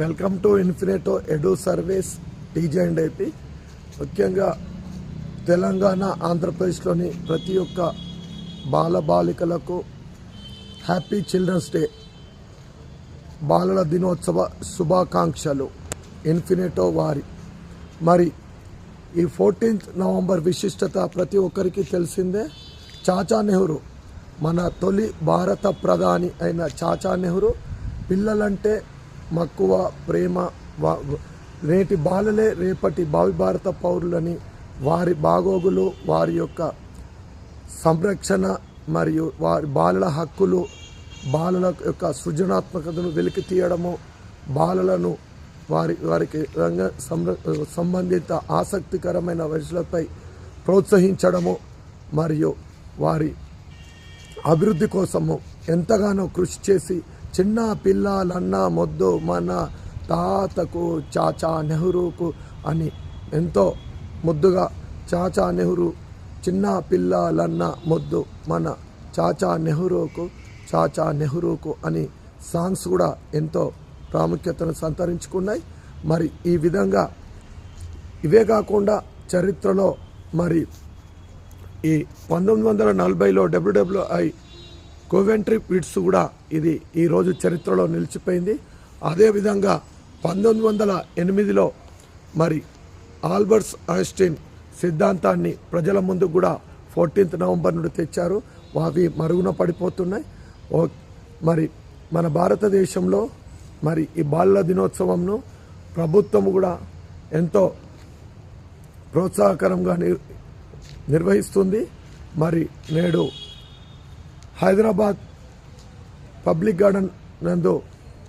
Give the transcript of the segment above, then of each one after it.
Welcome to Infinito edu service TG and AP. ముఖ్యంగా తెలంగాణ ఆంధ్రప్రదేశ్లోని ప్రతి ఒక్క బాలబాలికలకు హ్యాపీ చిల్డ్రన్స్ డే బాలల దినోత్సవ శుభాకాంక్షలు ఇన్ఫినేటో వారి. మరి ఈ ఫోర్టీన్త్ నవంబర్ విశిష్టత ప్రతి ఒక్కరికి తెలిసిందే చాచా నెహ్రూ మన తొలి భారత ప్రధాని అయిన చాచా నెహ్రూ పిల్లలంటే మక్కువ ప్రేమ నేటి బాలలే రేపటి భావి భారత పౌరులని వారి బాగోగులు వారి యొక్క సంరక్షణ మరియు వారి బాలల హక్కులు బాలల యొక్క సృజనాత్మకతను వెలికి తీయడము బాలలను వారి వారికి రంగ సంర సంబంధిత ఆసక్తికరమైన విషయాలపై ప్రోత్సహించడము మరియు వారి అభివృద్ధి కోసము ఎంతగానో కృషి చేసి చిన్న పిల్లలన్న మొద్దు మన తాతకు చాచా నెహ్రూకు అని ఎంతో ముద్దుగా చాచా నెహ్రూ చిన్న పిల్లలన్న మొద్దు మన చాచా నెహ్రూకు చాచా నెహ్రూకు అని సాంగ్స్ కూడా ఎంతో ప్రాముఖ్యతను సంతరించుకున్నాయి. మరి ఈ విధంగా ఇవే కాకుండా చరిత్రలో మరి ఈ పంతొమ్మిది వందల నలభైలో డబ్ల్యూడబ్ల్యూఐ కోవెంట్రీ పిట్స్ కూడా ఇది ఈరోజు చరిత్రలో నిలిచిపోయింది. అదేవిధంగా పంతొమ్మిది వందల ఎనిమిదిలో మరి ఆల్బర్ట్స్ ఐన్స్టీన్ సిద్ధాంతాన్ని ప్రజల ముందు కూడా ఫోర్టీన్త్ నవంబర్ నుండి తెచ్చారు. అవి మరుగున పడిపోతున్నాయి. ఓ మరి మన భారతదేశంలో మరి ఈ బాలల దినోత్సవంను ప్రభుత్వం కూడా ఎంతో ప్రోత్సాహకరంగా నిర్ నిర్వహిస్తుంది. మరి నేడు హైదరాబాద్ పబ్లిక్ గార్డెన్ నందు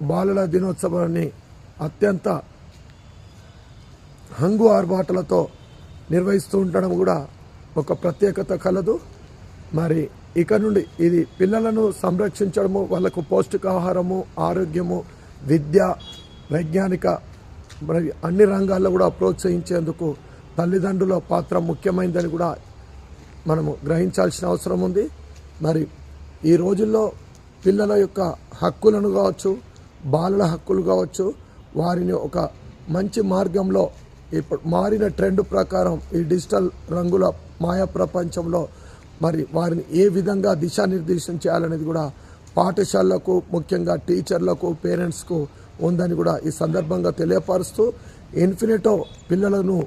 బాలల దినోత్సవాన్ని అత్యంత హంగు ఆర్భాటలతో నిర్వహిస్తూ ఉండడం కూడా ఒక ప్రత్యేకత కలదు. మరి ఇక నుండి ఇది పిల్లలను సంరక్షించడము వాళ్ళకు పౌష్టికాహారము ఆరోగ్యము విద్య వైజ్ఞానిక మరి అన్ని రంగాల్లో కూడా ప్రోత్సహించేందుకు తల్లిదండ్రుల పాత్ర ముఖ్యమైనదని కూడా మనము గ్రహించాల్సిన అవసరం ఉంది. మరి ఈ రోజుల్లో పిల్లల యొక్క హక్కులను కావచ్చు బాలల హక్కులు కావచ్చు వారిని ఒక మంచి మార్గంలో ఇప్పుడు మారిన ట్రెండ్ ప్రకారం ఈ డిజిటల్ రంగుల మాయా ప్రపంచంలో మరి వారిని ఏ విధంగా దిశానిర్దేశం చేయాలనేది కూడా పాఠశాలలకు ముఖ్యంగా టీచర్లకు పేరెంట్స్కు ఉందని కూడా ఈ సందర్భంగా తెలియపరుస్తూ ఇన్ఫినిటో పిల్లలను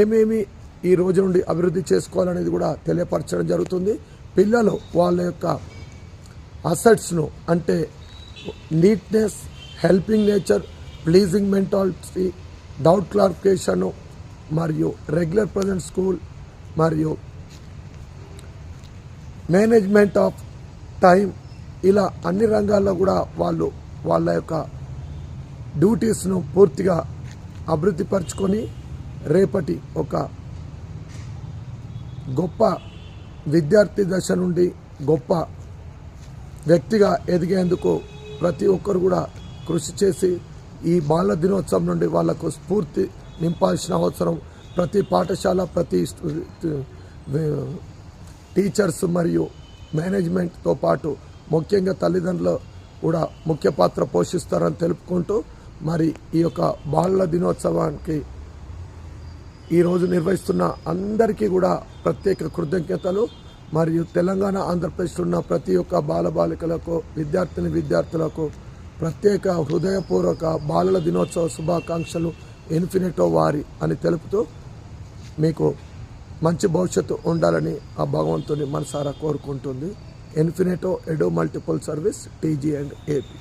ఏమేమి ఈ రోజు నుండి అభివృద్ధి చేసుకోవాలనేది కూడా తెలియపరచడం జరుగుతుంది. పిల్లలు వాళ్ళ యొక్క అసెట్స్ను అంటే neatness helping nature pleasing mentality doubt clarification మరియు రెగ్యులర్ ప్రజెంట్ స్కూల్ మరియు మేనేజ్మెంట్ ఆఫ్ టైం ఇలా అన్ని రంగాల్లో కూడా వాళ్ళు వాళ్ళ యొక్క డ్యూటీస్ను పూర్తిగా అభివృద్ధి పరుచుకొని రేపటి ఒక గొప్ప విద్యార్థి దశ నుండి గొప్ప వ్యక్తిగా ఎదిగేందుకు ప్రతి ఒక్కరు కూడా కృషి చేసి ఈ బాల దినోత్సవం నుండి వాళ్ళకు స్ఫూర్తి నింపాల్సిన అవసరం ప్రతి పాఠశాల ప్రతి టీచర్స్ మరియు మేనేజ్మెంట్తో పాటు ముఖ్యంగా తల్లిదండ్రులు కూడా ముఖ్య పాత్ర పోషిస్తారని తెలుపుకుంటూ మరి ఈ యొక్క బాలల దినోత్సవానికి ఈరోజు నిర్వహిస్తున్న అందరికీ కూడా ప్రత్యేక కృతజ్ఞతలు. మరియు తెలంగాణ ఆంధ్రప్రదేశ్లో ఉన్న ప్రతి ఒక్క బాలబాలికలకు విద్యార్థిని విద్యార్థులకు ప్రత్యేక హృదయపూర్వక బాలల దినోత్సవ శుభాకాంక్షలు ఇన్ఫినిటో వారి అని తెలుపుతూ మీకు మంచి భవిష్యత్తు ఉండాలని ఆ భగవంతుని మనసారా కోరుకుంటుంది. ఇన్ఫినిటో ఎడో multiple service TG and AP.